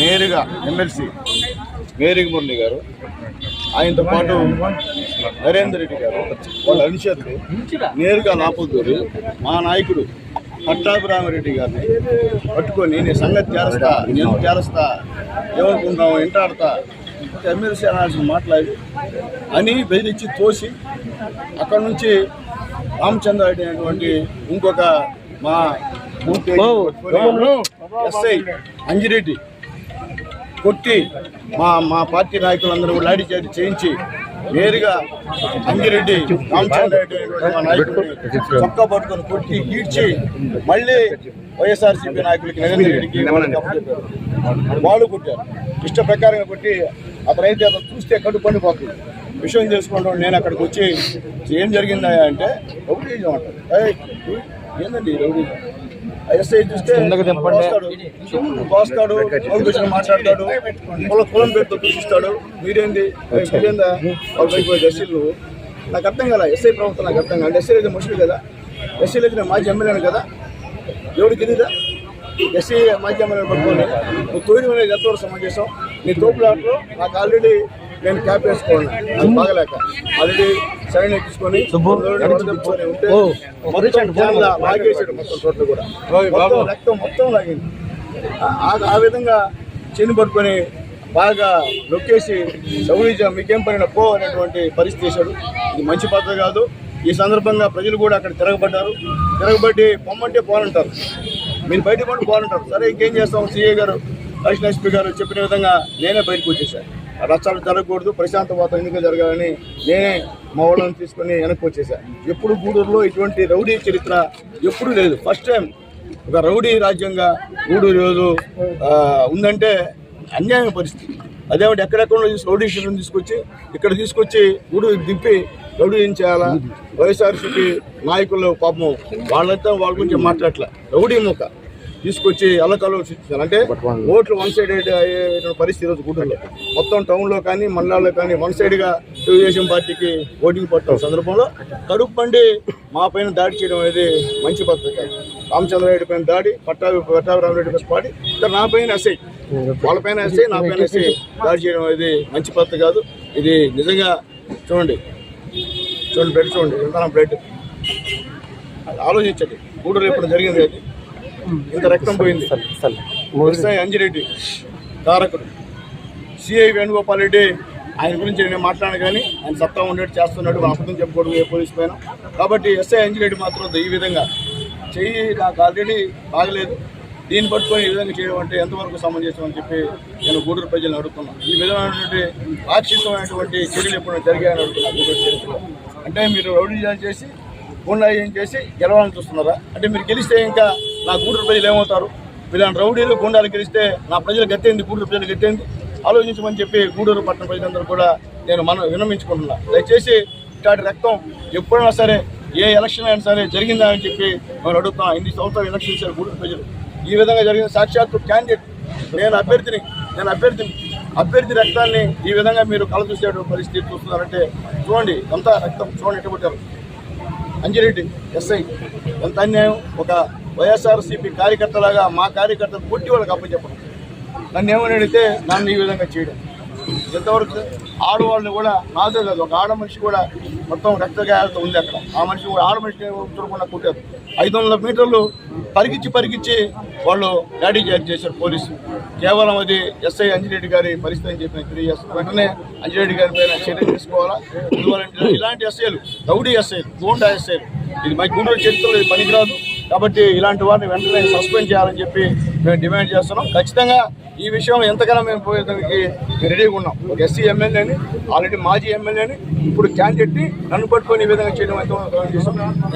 నేరుగా MLC Mary Murali గారు ఆయనతో పాటు నరేందర్ రెడ్డి గారు వాళ్ళ అనుచరులు నేరుగా నాపుదూరి మా నాయకుడు పట్టాభిరామరెడ్డి గారిని పట్టుకొని నేను సంగతి చేరస్తా నేను చేరస్తా ఏమనుకుంటాం ఇంటాడతా ఎమ్మెల్సీ అనాల్సిన మాట్లాడి అని బెదిరించి తోసి అక్కడ నుంచి రామచంద్ర రెడ్డి అనేటువంటి ఇంకొక మా ఎస్ఐ అంజిరెడ్డి కొట్టి మా మా పార్టీ నాయకులందరూ కూడా చేతి చేయించి నేరుగా అంజిరెడ్డి రామచంద్ర చొక్కా పట్టుకొని కొట్టి ఈడ్చి మళ్ళీ వైఎస్ఆర్సీపీ నాయకులకి నరేంద్ర రెడ్డికి వాళ్ళు కొట్టారు. ఇష్ట ప్రకారంగా కొట్టి అతనైతే అతను చూస్తే కడుపు పండిపోతుంది. విషయం తెలుసుకుంటాం నేను అక్కడికి వచ్చి ఏం జరిగిందా అంటే రౌడీజం అంటారు. ఏందండి రౌడీజం? ఎస్ఐ చూస్తే కోస్తాడు నోటిఫికేషన్ మాట్లాడతాడు కుల కులం పేరుతో చూపిస్తాడు మీరేంది మీరేందా ఎస్సీలు నాకు అర్థం కదా ఎస్ఐ ప్రభుత్వం నాకు అర్థం కాదు ఎస్ఐ అయితే ముష్టి కదా? ఎస్సీలు అయితే మాజీ ఎమ్మెల్యేను కదా? ఎవరికి తెలీదా ఎస్సీ మాజీ ఎమ్మెల్యే పట్టుకొని నువ్వు అనేది ఎంతవరకు సమావేశం నీ తోపులాట్లో నాకు ఆల్రెడీ నేను క్యాప్ వేసుకోవాలి నాకు బాగలేక. ఆల్రెడీ సరైన ఎక్కించుకొని మొత్తం క్యాన్ల లాగేసాడు మొత్తం చోట్ల కూడా. మొత్తం రక్తం మొత్తం లాగింది. ఆ- ఆ విధంగా చేను పట్టుకొని బాగా నొక్కేసి సౌరీజ మీకేం పడిన పో అనేటువంటి పరిస్థితి చేశాడు. ఇది మంచి పద్ధతి కాదు. ఈ సందర్భంగా ప్రజలు కూడా అక్కడ తిరగబడ్డారు. తిరగబట్టి పొమ్మంటే పోనంటారు. మీరు బయట పడి పోనంటారు. సరే ఇంకేం చేస్తాం? సీఏ గారు కృష్ణ ఎస్పీ గారు చెప్పిన విధంగా నేనే బయటకు వచ్చేసాను రచ్చాలు జరగకూడదు ప్రశాంత వాతావరణం ఎందుకు జరగాలని నేనే మా వాళ్ళని తీసుకొని వెనక్కి వచ్చేసాను ఎప్పుడు గూడూరులో ఇటువంటి రౌడీ చరిత్ర ఎప్పుడూ లేదు. ఫస్ట్ టైం ఒక రౌడీ రాజ్యంగా గూడూరు రోజు ఉందంటే అన్యాయ పరిస్థితి. అదేమిటి? ఎక్కడెక్కడో చూసి రౌడీ షీట్లను తీసుకొచ్చి ఇక్కడ తీసుకొచ్చి గూడూరు దింపి రౌడీ ఏం చేయాలా? వైఎస్ఆర్సీపీ నాయకులు పాపం వాళ్ళతో వాళ్ళ గురించి మాట్లాడలే రౌడీ ముఖ తీసుకొచ్చి అల్లకల్లో సృష్టించారు. అంటే ఓట్లు వన్ సైడ్ అయ్యే పరిస్థితి ఈరోజు గూడూరులో మొత్తం టౌన్లో కానీ మండలాల్లో కానీ వన్ సైడ్గా తెలుగుదేశం పార్టీకి ఓటింగ్ పట్టిన సందర్భంలో కడుపు పండి మా పైన దాడి చేయడం అనేది మంచి పద్ధతి కాదు. రామచంద్రారెడ్డి పైన దాడి పట్టాభి పట్టాభిరామరెడ్డి పైన దాడి ఇక్కడ నా పైన ఎస్ఐ వాళ్ళ పైన ఎస్ఐ నా పైన ఎస్ఐ దాడి చేయడం అనేది మంచి పద్ధతి కాదు. ఇది నిజంగా చూడండి. చూడండి బ్లడ్ చూడండి. ఎంత బ్లడ్. ఆలోచించండి. గూడూరు ఇప్పుడు జరిగింది అది. ఇంత రక్తం పోయింది. అంజిరెడ్డి తారకుడు సిఐ వేణుగోపాల్ రెడ్డి ఆయన గురించి నేను మాట్లాడాను కానీ ఆయన సత్తా ఉండేట్టు చేస్తున్నాడు అబద్ధం చెప్పకూడదు ఏ పోలీస్ పైన. కాబట్టి ఎస్ఐ అంజిరెడ్డి మాత్రం ఈ విధంగా చెయ్యి నాకు ఆల్రెడీ బాగలేదు. దీన్ని పట్టుకొని ఈ విధంగా చేయడం అంటే ఎంతవరకు సమంజసం అని చెప్పి నేను గూడూరు ప్రజలను అడుగుతున్నాను ఈ విధమైనటువంటి రాక్షసమైనటువంటి చర్యలు ఎప్పుడైనా జరిగాయని అడుగుతున్నాను అంటే మీరు రౌడీజాలు చేసి గుండాయం చేసి గెలవాలని చూస్తున్నారా? అంటే మీరు గెలిస్తే ఇంకా నా గూడూరు ప్రజలు ఏమవుతారు? ఇలాంటి రౌడీలు గుండాలు గెలిస్తే నా ప్రజలు గట్టేంది గూడూరు ప్రజలు గట్టేంది ఆలోచించమని చెప్పి గూడూరు పట్టణ ప్రజలందరూ కూడా నేను మనం విన్నమించుకుంటున్నా దయచేసి ఇట్లాంటి రక్తం ఎప్పుడైనా సరే ఏ ఎలక్షన్ అయినా సరే జరిగిందా అని చెప్పి మనం అడుగుతున్నాం ఇన్ని సంవత్సరాలు ఎలక్షన్ ఇచ్చారు గూడూరు ప్రజలు? ఈ విధంగా జరిగిన సాక్షాత్తు క్యాండిడేట్. నేను అభ్యర్థిని నేను అభ్యర్థిని. అభ్యర్థి రక్తాన్ని ఈ విధంగా మీరు కల చూసేటువంటి పరిస్థితి చూస్తున్నారంటే చూడండి అంతా రక్తం చూడండి ఎట్టుబట్టారు అంజిరెడ్డి ఎస్ఐ. ఎంత అన్యాయం? ఒక వైఎస్ఆర్సీపీ కార్యకర్తలాగా మా కార్యకర్తలు పుట్టి వాళ్ళకి అప్పచెప్పడం నన్ను ఏమని అడిగితే నన్ను ఈ విధంగా చేయడం. ఎంతవరకు? ఆడవాళ్ళని కూడా నాదే కాదు ఒక ఆడ మనిషి కూడా మొత్తం రక్తగాయాలతో ఉంది అక్కడ. ఆ మనిషి కూడా ఆడ మనిషి చూడకుండా కుట్టారు. ఐదు వందల మీటర్లు పరిగించి పరిగించి వాళ్ళు డాడీ చేశారు పోలీసులు కేవలం అది ఎస్ఐ అంజిరెడ్డి గారి పరిస్థితి అని చెప్పి నేను తెలియజేస్తాను వెంటనే అంజిరెడ్డి గారి పైన చర్య తీసుకోవాలా? ఇలాంటి ఎస్ఐలు దౌడీ ఎస్ఐలు గోండా ఎస్ఐలు ఇది మా గుండూరు చరిత్రలో ఇది పనికిరాదు. కాబట్టి ఇలాంటి వారిని వెంటనే సస్పెండ్ చేయాలని చెప్పి మేము డిమాండ్ చేస్తున్నాం. ఖచ్చితంగా ఈ విషయంలో ఎంతగానో మేము పోయేదానికి రెడీగా ఉన్నాం. ఎస్సీ ఎమ్మెల్యేని ఆల్రెడీ మాజీ ఎమ్మెల్యేని ఇప్పుడు క్యాండిడేట్ని నన్ను పట్టుకొని ఈ విధంగా చేయడం అయితే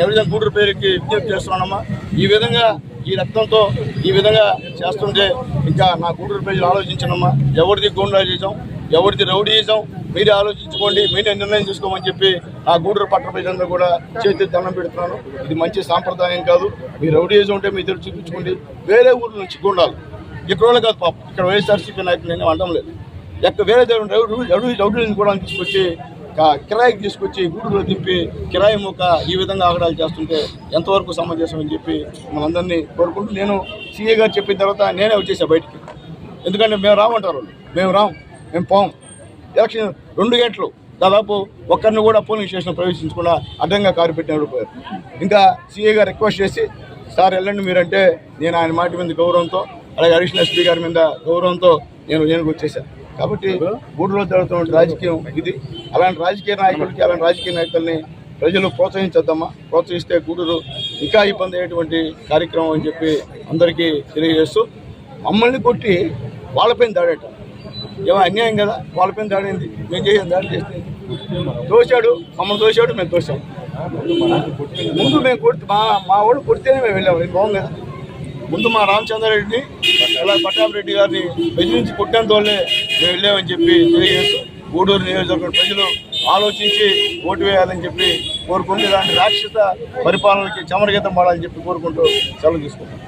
ఎవరిదైనా గూడూరు పేరుకి విజ్ఞప్తి చేస్తున్నానమ్మా? ఈ విధంగా ఈ రక్తంతో ఈ విధంగా చేస్తుంటే ఇంకా నా గూడూరు ప్రజలు ఆలోచించనమ్మా. ఎవరిది గుండా చేసాం ఎవరిది రౌడీయిజం మీరే ఆలోచించుకోండి మీరే నిర్ణయం తీసుకోమని చెప్పి ఆ గూడూరు పట్టణ ప్రజలందరూ కూడా చేతి దండం పెడుతున్నాను. ఇది మంచి సాంప్రదాయం కాదు. మీ రౌడీయిజం ఉంటే మీ దగ్గర చూపించుకోండి. వేరే ఊర్ల నుంచి గుండాలు. ఇక్కడ వాళ్ళు కాదు పాపం. ఇక్కడ వైఎస్ఆర్సీపీ నాయకులు నేను అనడం లేదు. ఎక్కడ వేరే దగ్గర రౌడీ రౌడీ రౌడీలను కూడా తీసుకొచ్చి కిరాయికి తీసుకొచ్చి గూడులో తిప్పి కిరాయి మొక్క ఈ విధంగా ఆగడాలు చేస్తుంటే ఎంతవరకు సమంజసం అని చెప్పి మనందరినీ కోరుకుంటూ నేను సీఏ గారు చెప్పిన తర్వాత నేనే వచ్చేసా బయటికి. ఎందుకంటే మేము రామంటారు మేము రాం మేము పోం. ఎలక్షన్ రెండు గంటలు. దాదాపు ఒక్కరిని కూడా పోలింగ్ స్టేషన్ ప్రవేశించకుండా అడ్డంగా కారు పెట్టిన పోయారు ఇంకా సీఏ గారు రిక్వెస్ట్ చేసి సార్ వెళ్ళండి మీరంటే నేను ఆయన మాట మీద గౌరవంతో అలాగే అడిషనల్ ఎస్పీ గారి మీద గౌరవంతో నేను నేను వచ్చేసాను కాబట్టి గూడులో జరుగుతున్న రాజకీయం ఇది. అలాంటి రాజకీయ నాయకులకి అలాంటి రాజకీయ నాయకుల్ని ప్రజలు ప్రోత్సహించద్దమ్మా. ప్రోత్సహిస్తే గూడూరు ఇంకా ఇబ్బంది అయ్యేటువంటి కార్యక్రమం అని చెప్పి అందరికీ తెలియజేస్తూ మమ్మల్ని కొట్టి వాళ్ళపైన దాడేట. ఏమో అన్యాయం కదా వాళ్ళపైన దాడింది. మేము చేసిన దాడి చేస్తే దోశాడు మమ్మల్ని దోశాడు మేము దోశాం ముందు మేము కొట్టి మా మా వాడు కొడితేనే మేము వెళ్ళాము బాగుంది కదా. ముందు మా రామచంద్రారెడ్డిని ఇలా పట్టాభిరెడ్డి గారిని బెదిరించి కొట్టినంత వల్లే మేము వెళ్ళామని చెప్పి తెలియజేస్తూ గూడూరు నియోజకవర్గ ప్రజలు ఆలోచించి ఓటు వేయాలని చెప్పి కోరుకుంటూ ఇలాంటి రాక్షస పరిపాలనకి చమరగీతం పాడాలని చెప్పి కోరుకుంటూ సెలవు తీసుకుంటాం